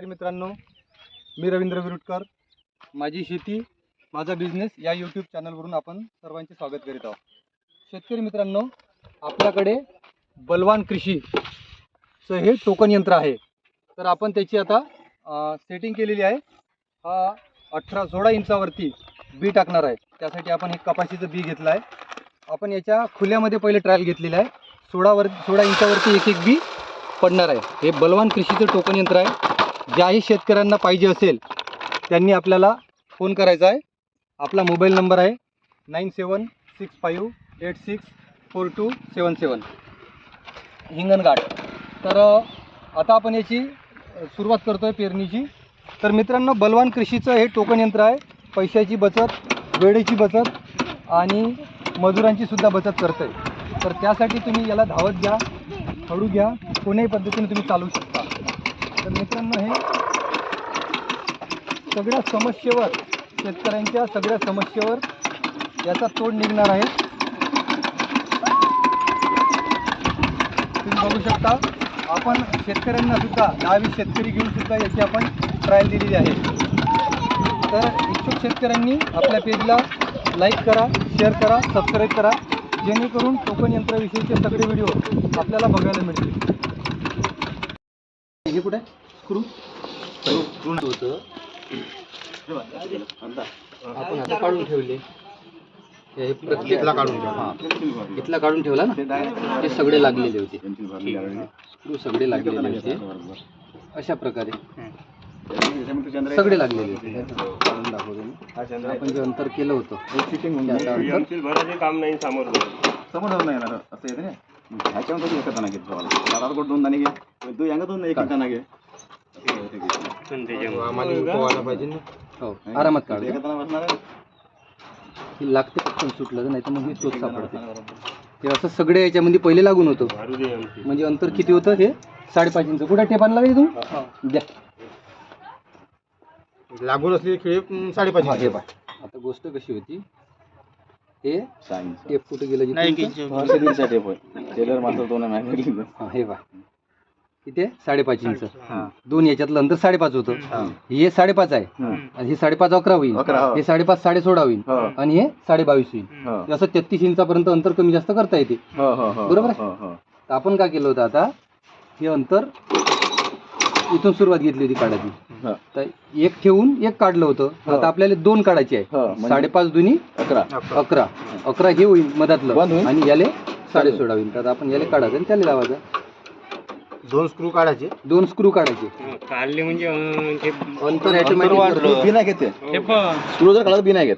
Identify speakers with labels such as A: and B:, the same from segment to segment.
A: शेतकरी मित्रांनो मी रवींद्र विरुटकर. माझी शेती माझा बिझनेस या यूट्यूब चॅनलवरून आपण सर्वांचे स्वागत करीत आहोत. शेतकरी मित्रांनो आपल्याकडे बलवान कृषीचं हे टोकन यंत्र आहे. तर आपण त्याची आता सेटिंग केलेली आहे. हा अठरा सोळा इंचावरती बी टाकणार आहे. त्यासाठी आपण हे कपाशीचं बी घेतलं आहे. आपण याच्या खुल्यामध्ये पहिले ट्रायल घेतलेलं आहे. सोळावर सोळा इंचावरती एक एक बी पडणार आहे. हे बलवान कृषीचं टोकन यंत्र आहे. ज्याही शेतकऱ्यांना पाहिजे असेल त्यांनी आपल्याला फोन करायचा आहे. आपला मोबाईल नंबर आहे nine seven six five eight six four two seven seven Hinganghat. तर आता आपण याची सुरुवात करतो आहे पेरणीची. तर मित्रांनो बलवान कृषीचं हे टोकन यंत्र आहे. पैशाची बचत वेळेची बचत आणि मजुरांची सुद्धा बचत करतं आहे तर त्यासाठी तुम्ही याला धावत घ्या हळू घ्या. कोण्याही पद्धतीने तुम्ही चालवू शकता. तर मित्रांनो हे सगळ्या समस्येवर शेतकऱ्यांच्या सगळ्या समस्येवर याचा तोड निघणार आहे. तुम्ही बघू शकता आपण शेतकऱ्यांना सुद्धा दहावीस शेतकरी घेऊन सुद्धा याची आपण ट्रायल दिलेली आहे. तर इच्छुक शेतकऱ्यांनी आपल्या पेजला लाईक करा शेअर करा सबस्क्राईब करा जेणेकरून टोकन यंत्राविषयीचे सगळे व्हिडिओ आपल्याला बघायला मिळतील. हे कुठे? स्क्रू होतं आपण आता काढून ठेवले. हे प्रत्येकला काढून ठेवला. इथला काढून ठेवला ना? ते सगळे लागलेले होते. स्क्रू सगळे लागलेले होते. अशा प्रकारे. सगळे लागलेले होते. काढून दाखवतो मी. आपण जे अंतर केलं होतं.
B: काम नाही समोर.
C: समोर नाही येणार. असं येते ना? ह्याच्यावर कधी एकच दाना घेतो दोन दाणे घे तू यांगा दोन एक एक दाना
A: हो आरामात काढ. हे लागते पटकन सुटलं नाही तर मग हे तोच सापडते हे असं सगळे याच्यामध्ये पहिले लागून होतं म्हणजे अंतर किती होतं हे साडेपाच इंच कुठे टेप आणला का तू द्या
C: लागून असली खिळे साडेपाच
A: हा, हे पहा. आता गोष्ट कशी होती हे टेप कुठे गेलं
C: टेप टेलर मात्र दोन
A: हा, हे पहा किती आहे साडेपाच इंच दोन याच्यातलं अंतर साडेपाच होतं. हे. साडेपाच आहे. आणि हे साडेपाच अकरा होईल.
C: हो.
A: साडेपाच साडे सोळा होईल. आणि हे साडे बावीस होईल असं तेहतीस इंचापर्यंत अंतर कमी जास्त करता येते.
C: हो हो हो
A: बरोबर आहे? आपण काय केलं होतं आता? हे अंतर इथून सुरुवात घेतली होती काढायची. तर एक ठेवून एक काढलं होतं. आता आपल्याला दोन काढायचे आहे.
C: म्हणजे-
A: साडेपाच दुनी
C: अकरा.
A: अकरा. अकरा हे होईल मधातलं. आणि याले साडे सोळा होईल. तर आपण याले काढायचं आणि त्याला लावायचं.
C: दोन स्क्रू काढायचे.
A: दोन स्क्रू काढायचे.
B: काढले म्हणजे अं, ते
A: अंतर automatic
C: बी नाही घेते
B: हे. पण.
C: स्क्रू जर काढला बी नाही घेत.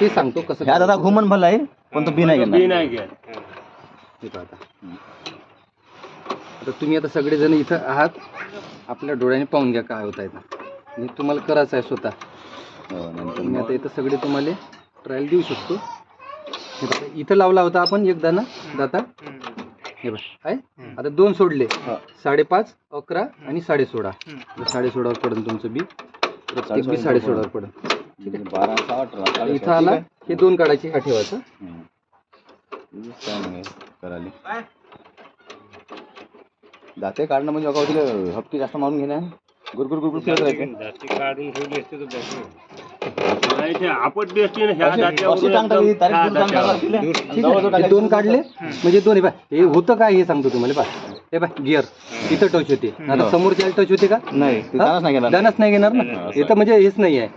A: ते सांगतो कसं
C: ह्या दादा घुमन भरला आहे पण तो बी नाही
B: बी
C: घेणार.
B: नाही घ्या
A: हे. आता. आता तुम्ही आता सगळेजण इथं आहात. आपल्या डोळ्याने पाहून घ्या काय होत आहे. आणि तुम्हाला करायचं आहे स्वतः.
C: हो, नंतर
A: मी आता इथं सगळे तुम्हाला ट्रायल देऊ शकतो. हे बघा, इथं लावला होता आपण एक दाना दाता? हे बघ आहे? आता दोन सोडले.
C: हा.
A: साडेपाच अकरा आणि साडे सोळा साडे सोळावर पडेल तुमचं बी. प्रत्येक बी साडे सोळावर पडेल
C: म्हणजे बारा अठरा
A: इथं आला. हे दोन काढायचे. हा ठेवायचं.
C: करायला. दाते काढणं म्हणजे तिला हप्ते जास्त मारून घेणार गुरगुर गुरगुर फिरत राहायचे.
A: दोन. काढले म्हणजे दोन हे बघ हे होतं काय हे सांगतो तुम्हाला बा हे बघ गिअर इथं टच होते. आता समोरच्या टच होते का?
C: नाही ते दानाच नाही घेणार.
A: ना? हे तर म्हणजे हेच नाही आहे.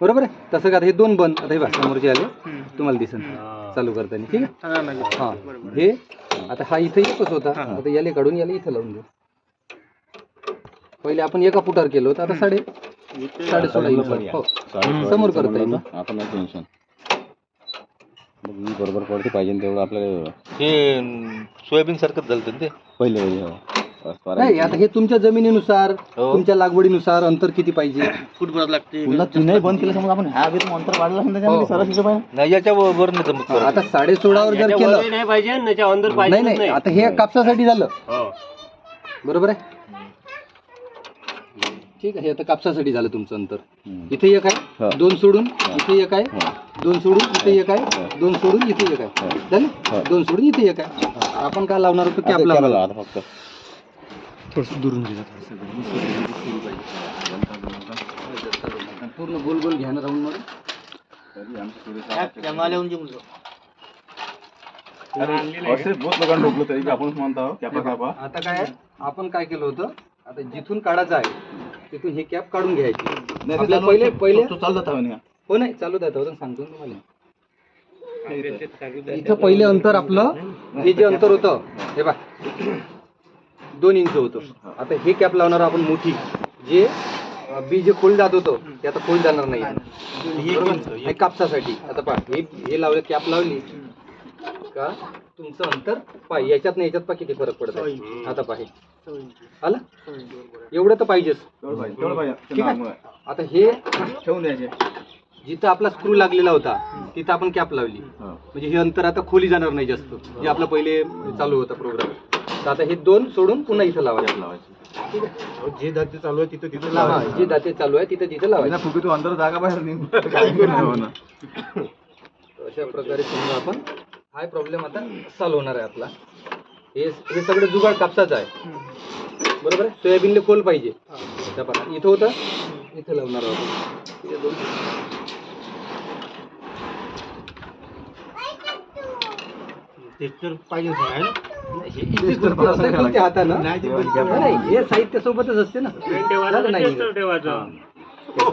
A: बरोबर आहे? तसं का? आता हे दोन बंद. आता हे बघा समोरचे आले तुम्हाला दिसन. चालू करताना. ठीक आहे? हा हे. आता हा इथे एकच होता. आता याले काढून याला इथं लावून देऊ. पहिले आपण एका फुटावर केलं होतं. आता साडे साडे सोळा इंच. हो. समोर करता येईल
C: आता नाही टेन्शन मी बरोबर पडते पाहिजे तेवढं आपल्याला
D: हे सोयाबीन सारखंच झालं होतं ते?
C: पहिले पहिले हो.
A: नाही आता हे तुमच्या जमिनीनुसार तुमच्या लागवडीनुसार अंतर किती पाहिजे?
D: फूट भरावं लागते.
C: पुन्हा तीनही बंद केलं समजा आपण ह्या वेळेस अंतर वाढलं असेल त्याच्यामध्ये
A: हो.
C: सरस हिशोब आहे
D: नाही याच्या वर नाही जमत
A: हा, आता साडे सोळावर जर केलं
B: नाही पाहिजे
A: नाही आता हे कापसासाठी झालं.
B: हो.
A: बरोबर आहे? ठीक आहे हे आता कापसासाठी झालं तुमचं अंतर. इथे एक. आहे दोन सोडून इथे एक आहे. दोन सोडून इथे एक आहे दोन सोडून इथे एक आहे. झालं? दोन सोडून इथे एक आहे. आपण काय लावणार होतो कॅप लावणार
C: फक्त.
A: थोडस दुरून पूर्ण गोल गोल घ्या ना राऊंडमध्ये.
C: तरी अरे बहुत लोकांना डोकलं आपण म्हणतो
A: आता काय आहे? आपण काय केलं होतं? आता जिथून काढायचं आहे तिथून हे कॅप काढून घ्यायची. आपल्या पहिले पहिले
C: तो चालत
A: हो नाही चालू द्या होतं सांगतो ना तुम्हाला. इथं पहिले अंतर आपलं हे जे अंतर होतं हे बा दोन इंच होतं. आता हे कॅप लावणार आपण मोठी. जे बी जे खोल जात होतं ते आता खोल जाणार नाही? हे कापसासाठी. आता पहा हे हे लावलं कॅप लावली. का? तुमचं अंतर पहा याच्यात नाही याच्यात पहा किती फरक पडत आता पहा हे. आलं? एवढं तर पाहिजेच.
C: पाहिजे पाहिजे.
A: ठीक आहे. आता हे
C: ठेवून द्यायचे
A: जिथं आपला स्क्रू लागलेला होता तिथं आपण कॅप लावली.
C: हो.
A: म्हणजे हे अंतर आता खोली जाणार नाही जास्त. जे आपला पहिले चालू होता प्रोग्राम तर आता हे दोन सोडून पुन्हा इथं लावायचं.
C: लावायचे
E: जे दाते चालू आहे तिथं तिथं
A: हा, जे दाते चालू आहे तिथं तिथं लावायचं.
C: फुगी तू अंदर जागा बाहेर होणार.
A: अशा प्रकारे समजा आपण हाय प्रॉब्लेम आता सॉल्व होणार आहे आपला. हे हे सगळं जुगाड कापसाचं आहे. बरोबर आहे? सोयाबीनला कोल पाहिजे. त्या पहा इथं होतं? इथं लावणार आहोत. हे
E: पाहिजे आहे ना?
A: हे हे साहित्य सोबतच असते ना. झालं नाही
B: ठेवायचं.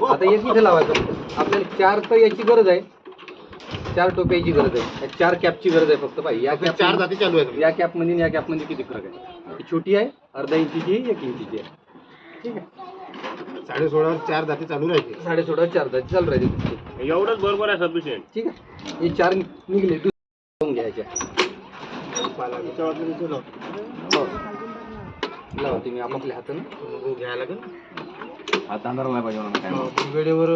A: आता एक इथे लावायचं. आपल्याला चार तर याची गरज आहे. चार टोप्याची गरज आहे. चार कॅपची गरज आहे फक्त पाहिजे या कॅप
E: चार दाते चालू आहेत.
A: या कॅपमध्ये या कॅपमध्ये किती फरक आहे? ही छोटी आहे अर्धा इंचीची आहे एक इंचीची आहे. ठीक आहे?
E: साडे सोळावर चार दाते चालू राहते
A: साडे सोळा चार दात चालू राहते तुमची
B: एवढंच बरोबर आहे सफिशियंट
A: ठीक आहे? हे चार निघले दुसरे घ्यायच्या हो. लावा तुम्ही आपापल्या हातानं.
E: घ्यायला लागेल.
C: आता अंधार नाही पाहिजे नाही.
E: वेळेवर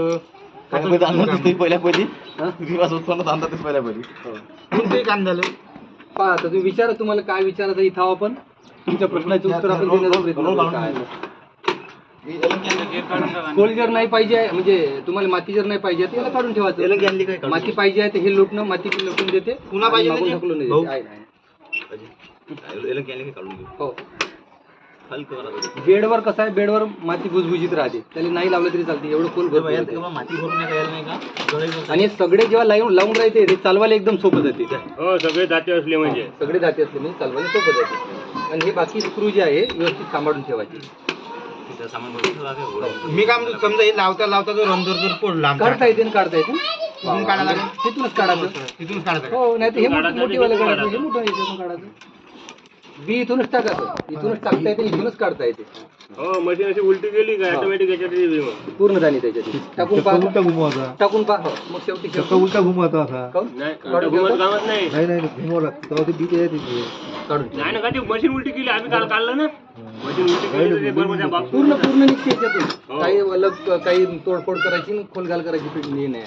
C: दिसतोय पहिल्या पहिली? दिवस उत्पन्न पहिल्या पहिली
E: काम झालं
A: पहा आता तुम्ही विचारा तुम्हाला काय विचारायचं इथं आपण. तुमच्या प्रश्नाचं उत्तर आपण देण्याचा प्रयत्न करू. काय? खोल जर नाही पाहिजे म्हणजे तुम्हाला माती जर नाही पाहिजे आहे, तर याला काढून ठेवायचं? माती पाहिजे आहे तर हे लोटणं माती लोटून देते.
E: पुन्हा पाहिजे
C: घेऊ
A: हो. बेडवर कसं आहे? बेडवर माती भुजभुजीत राहते. त्याला नाही लावलं तरी चालते. एवढं खोल आहे.
C: माती भरून नाही यायला नाही का?
A: आणि हे सगळे जेव्हा लावून लावून राहते ते चालवायला एकदम सोपं जाते.
B: हो सगळे दाते असले म्हणजे.
A: सगळे जाते असले म्हणजे चालवायला सोपं जाते. आणि हे बाकी स्क्रू जे आहे व्यवस्थित सांभाळून ठेवायचे.
C: सामान भरून
E: मी काम समजा हे लावता लावता जो रंजोर जर पडला
A: काढता येते काढता येते? तिथूनच काढायचं
E: तिथून काढायचं.
A: हो नाही तर हे मोठी वाला काढायचं. हे मोठं काढायचं. बी इथूनच टाकायचं इथूनच टाकता येते इथूनच काढता येते.
B: हो मशीन अशी उलटी गेली का ऑटोमॅटिक याच्यात येते मग.
A: पूर्ण झाली त्याच्यात. टाकून पहा.
E: घुमवायचा
A: टाकून पहा. हो. मग शेवटी शेवटी.
E: उलटा घुमवायचा असा.
B: नाही घुमत. कामच नाही.
E: नाही नाही घुमवा लागतं. तेव्हा ते बीट आहे तिथे
A: काढून ठेव.
B: नाही ना का ती मशीन उलटी केली आम्ही काल काढलं ना. मशीन उलटी केली तर ते बरोबर त्या बाप
A: पूर्ण पूर्ण निघते याच्यातून.
B: हो.
A: काही अलग काही तोडफोड करायची आणि खोलगाल करायची नाही.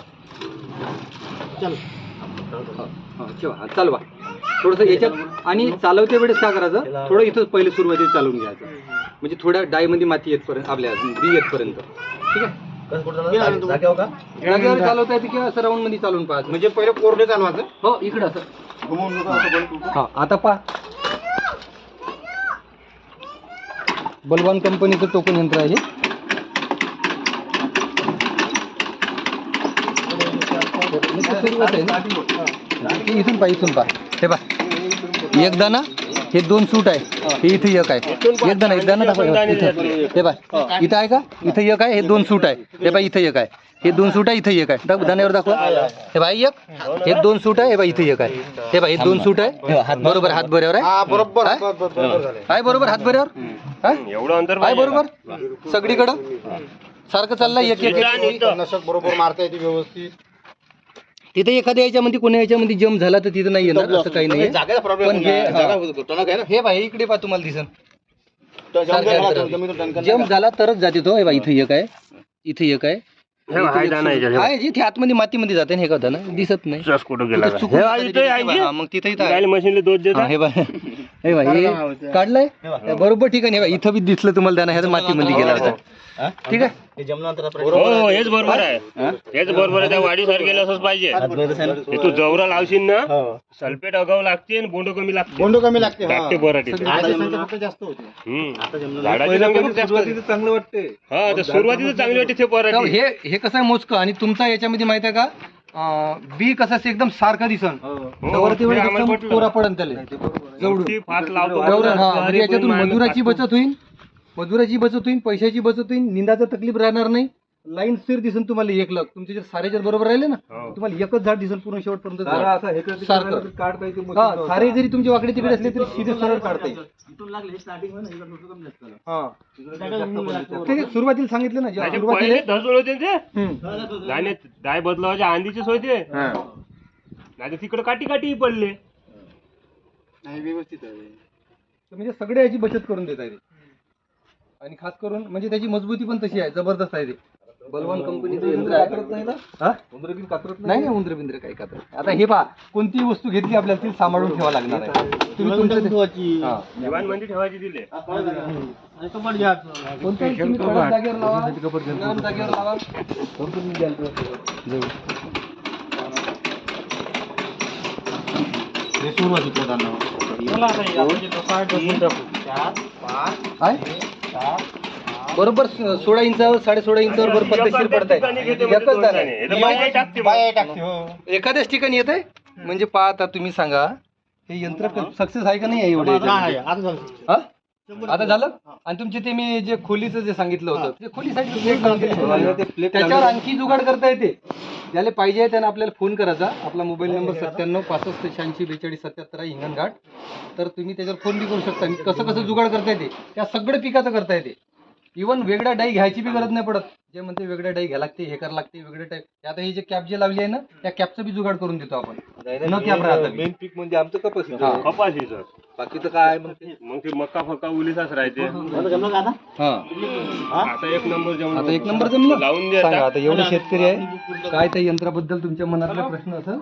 E: चल.
A: हो, हो, ठेवा हा, चालवा थोडस याच्यात आणि चालवते वेळेस काय करायचं? थोडं इथं पहिले सुरुवातीला चालवून घ्यायचं. म्हणजे थोड्या डायमध्ये माती येतपर्यंत आपल्या बी येतपर्यंत. ठीक आहे? जागेवर चालवता येते किंवा असं राऊंडमध्ये चालवून पाहायचं
E: म्हणजे पहिले कोरडे चालवायचं?
A: हो इकडं असं. हा आता पहा. बलवान कंपनीचं टोकन यंत्र आहे इथून पहा इथून पहा. हे पहा. एक दाना हे दोन सूट आहे. हे इथे एक आहे. एक दाना एक दाना दाखवा. इथं. हे पहा. इथं आहे का? इथं एक आहे हे दोन सूट आहे. हे पहा इथं एक आहे. हे दोन सूट आहे इथं एक आहे. दाख- दाण्यावर दाखवा. हे भाई एक. हे दोन सूट आहे हे बा इथं एक आहे. हे बा हे दोन सूट आहे. बरोबर. हात बऱ्यावर आहे?
E: हा बरोबर.
A: आहे बरोबर हात बऱ्यावर? हा?
B: एवढं अंतर
A: आहे बरोबर? सगळीकडं? सारखं चाललंय एक एक एक- एक
E: नशक बरोबर मारता येते व्यवस्थित.
A: तिथे एखाद्या याच्यामध्ये कोण्या याच्यामध्ये जम झाला तर तिथं नाही येणार असं काही नाही
C: जागेचा प्रॉब्लेम
A: पण हे
C: जागा
A: हा.
C: टणक आहे ना?
A: हे बाई इकडे पहा तुम्हाला दिसन.
C: तर जम झाला,
A: जम तरच जाते तो. हे बा इथे एक आहे. इथे एक आहे.
B: हे हे
A: जिथे आतमध्ये मातीमध्ये जाते ना हे का ना. दिसत नाही.
B: कुठं गेला?
A: चुकून
B: हे
A: मग तिथे इथं आहे.
B: काय मशीनला दोष देत?
A: हा, हे बा हे हे काढलंय? बरोबर ठिकाणी हे बा इथं बी दिसलं तुम्हाला त्यानं ह्या मातीमध्ये गेला होता. ठीक आहे?
C: हे
B: हो हेच बरोबर आहे. हेच बरोबर आहे त्या वाढीसाठी गेलं असंच पाहिजे. हे तू जवरा लावशील ना
E: हो.
B: सल्फेट अगाव लागते आणि बोंड कमी लागते.
E: बोंड कमी लागते हा. झाडाची संख्या जास्त.
D: चांगलं वाटते.
B: हा तर सुरुवातीचं चांगली वाटते ते
A: तर
B: पराठी
A: हे हे कसं आहे मोजकं? आणि तुमचा याच्यामध्ये माहीत आहे का? अं, बी कसं एकदम सारखं दिसन.
B: हो, ते आम्हाला पटलं.
A: कोरा पडन त्याला.
B: मोठी लावतो
A: हा म्हणजे
B: अरे
A: याच्यातून
B: माणूस
A: मजुराची बचत होईल मजुराची बचत होईल पैशाची बचत होईल निंदाचं तकलीफ राहणार नाही लाईन स्थिर दिसन तुम्हाला एक लाख तुमचे जे सारे जर बरोबर राहिले ना
B: हो.
A: तुम्हाला एकच झाड दिसन पूर्ण शेवटपर्यंत
D: सारं
A: झाड.
D: असं हे करते
A: सारखं.
D: करायला तर काढता येते मशीन
A: हा
D: लावता.
A: सारे जरी तुमचे वाकडे तिकडे असले तरी सीधे सरळ काढता येईल
C: इथून लागले स्टार्टिंगमध्ये इकडे थोडं कमी जास्त झालं.
A: हा
C: इकडे जास्त पडलं.
A: ते सुरुवातीला सांगितलं ना जेव्हा
B: त्याचे
A: सुरुवातीला
B: पहिले होते ते
A: हम्म.
B: बदलावाच्या
A: हा.
B: नाही तिकडे काठी काठी पडले
E: नाही व्यवस्थित आहे.
A: तर म्हणजे सगळे याची बचत करून देत आहे ते. आणि खास करून म्हणजे त्याची मजबूती पण तशी आहे जबरदस्त आहे ते. बलवान कंपनीचं यंत्र आहे
D: कातरत नाही ना?
A: हा?
D: उंदरं बिन कातरत
A: नाही? नाही उंदरे बिंद्रे काही कातर आता हे पहा कोणतीही वस्तू घेतली आपल्याला ती सांभाळून ठेवा लागणार आहे. तुम्ही तुमचं ते- हा.
B: दिवाणमध्ये ठेवायची दिले.
A: कोणत्याही तुम्ही कडक जागेवर लावा. नरम जागेवर लावा.
E: हे.
A: काय? बरोबर सोळा इंचावर साडे सोळा इंचावर बरोबर पद्धतशीर
B: म्हणजे. हे
E: हो.
A: एखाद्याच ठिकाणी येत आहे म्हणजे पहा आता तुम्ही सांगा हे यंत्र सक्सेस आहे का नाही आहे. एवढे
E: आता झालं.
A: आणि तुमचे ते मी जे खोलीचं जे सांगितलं होतं ते खोलीसाठी. त्याच्यावर आणखी जुगाड करता येते. ज्याला पाहिजे त्यानं आपल्याला फोन करायचा. आपला मोबाईल नंबर सत्त्याण्णव पासष्ट शहाऐंशी बेचाळीस सत्याहत्तर आहे हिंगणघाट तर तुम्ही त्याच्यावर फोन बी करू शकता. कसं कसं जुगाड करता येते? त्या सगळं पिकाचं करता येते. इवन वेगळ्या डाई घ्यायची बी गरज नाही पडत. जे म्हणते वेगळ्या डाई घ्या लागते हे करावं लागते वेगळे टाईप आता हे जे कॅप जे लावली आहे ना त्या कॅपचं बी जुगाड करून देतो आपण. न कॅप राहता बी.
D: मेन पीक म्हणजे आमचं कपास
A: हा.
B: कपाशी सर
D: बाकी तर काय मग ते?
B: मग ते मक्का फक्का उलीसाच राहते.
E: आता?
A: हा.
B: एक नंबर जमलं.
A: आता एक नंबर जमलं?
B: लावून द्या
A: सांगा आता. एवढे शेतकरी आहे. काय त्या यंत्राबद्दल तुमच्या मनातला प्रश्न असेल?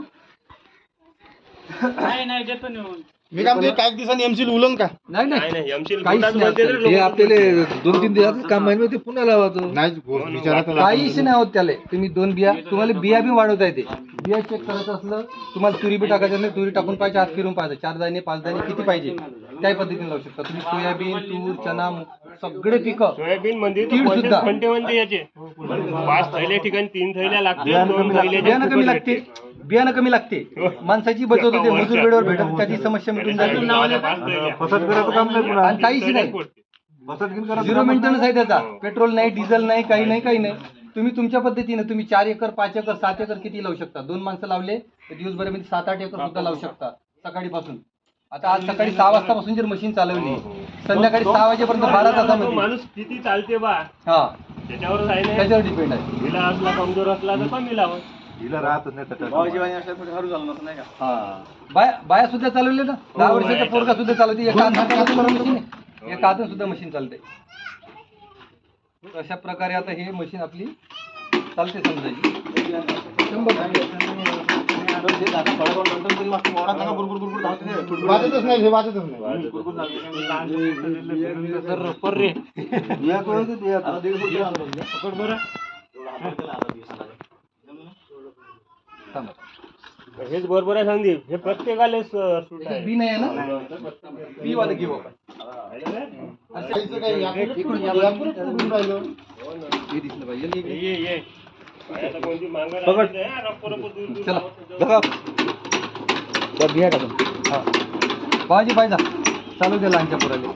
E: मी काय म्हणते काही दिवसांनी एमसी उलन का?
A: नाही
B: नाही. एमसील
A: काहीच
B: बोटात
A: नाही
B: म्हणते रे
A: आजकाल.
B: लोकं.
D: हे आपल्याला दोन तीन दिवसाचं काम आहे ते पुन्हा लावायचं
E: नाही विचारात
A: काहीच नाही होत त्याला. तुम्ही दोन बिया तुम्हाला बिया बी वाढवता येते. बिया चेक करायचं असलं तुम्हाला तुरी बी टाकायचं नाही तुरी टाकून पाहिजे हात फिरून पाहिजे चार दाणे पाच दाणे किती पाहिजे? त्या पद्धतीने लावू शकता. तुम्ही सोयाबीन तूर चना मूग सगळे पिकं.
B: सोयाबीन मध्ये
A: तीळ सुद्धा.
B: म्हणजे पाच थैल्या ठिकाणी तीन थैल्या लागते दोन थैल्या
A: बियाणं कमी लागते बियाणं कमी लागते. माणसाची बचत होते मजूर वेळेवर भेटत त्याची समस्या मिटून जाते.
D: फसट करायचं काम नाही पुन्हा
A: आणि काहीच नाही.
D: करायचं
A: झिरो मेंटेनन्स आहे त्याचा. पेट्रोल नाही डिझेल नाही काही नाही काही नाही. तुम्ही तुमच्या पद्धतीने तुम्ही चार एकर पाच एकर सात एकर किती लावू शकता? दोन माणसं लावले तर दिवसभरामध्ये सात आठ एकर सुद्धा लावू शकता सकाळीपासून. आता आज सकाळी सहा वाजतापासून जर मशीन चालवली संध्याकाळी सहा वाजेपर्यंत बारा तासामध्ये.
B: माणूस किती चालते बा.
A: हा.
B: त्याच्यावरच आहे ना
A: त्याच्यावर डिपेंड आहे.
B: हिला असला कमजोर असला तर कमी लावत.
D: हिला राहतच नाही त्याच्यात.
C: भावाजीवाणी असल्या थोडी हरू झालं नसतं नाही का
A: हा बाया बाया सुद्धा चालवले ना दहा वर्षाचा पोरगा सुद्धा चालवते एका आहे हातात सुद्धा मशीन चालते अशा प्रकारे आता हे मशीन आपली चालते समजायची शंभर.
C: ते तरी जागा धावते ते.
E: वाजतच नाही हे वाजतच
C: धावते. आता दीड फूट गेला एवढा हात?
A: थांबा.
B: हेच बरोबर आहे संदीप हे प्रत्येकाला सूट आहे.
A: बी नाही आहे ना? बी वाले घेऊ पाहिजे चला. पाहिजे पाहिजे चालू द्या लहानच्या पोराले.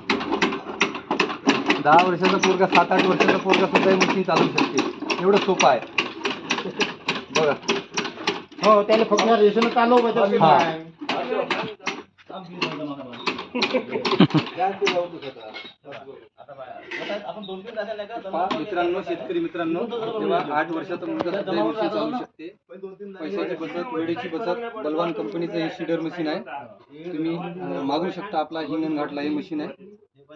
A: दहा वर्षाचा पोरगा सात आठ वर्षाचा पोरगा सुद्धा मशीन चालवू शकते. एवढं सोपं आहे. बघा.
E: हो त्याला फक्त रेशन चालू पाहिजे
A: हा.
C: आता आपण दोन तीन जागा नाही का?
A: पहा, मित्रांनो शेतकरी मित्रांनो जेव्हा आठ वर्षाचा मुलगा सुद्धा ही मशीन चालवू शकते पैशाची बचत वेळेची बचत बलवान कंपनीचं हे शिडर मशीन आहे तुम्ही अं, मागवू शकता आपला हिंगणघाटला हे मशीन आहे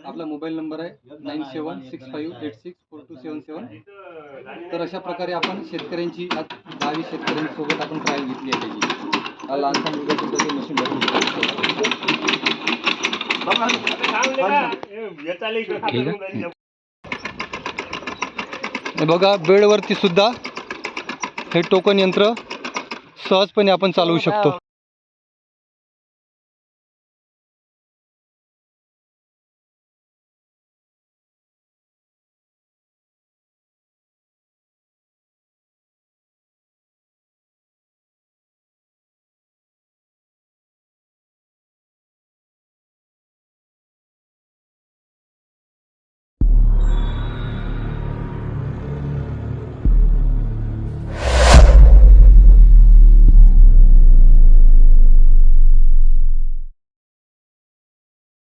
A: आपला मोबाईल नंबर आहे nine seven six five eight six four two seven seven. तर अशा प्रकारे आपण शेतकऱ्यांची आज दहावीस शेतकऱ्यांसोबत आपण ट्रायल घेतली आहे त्याची. हा लहानसा मुलगा सुद्धा ते मशीन भरून बघा बेडवरती सुद्धा हे टोकन यंत्र सहजपणे आपण चालवू शकतो.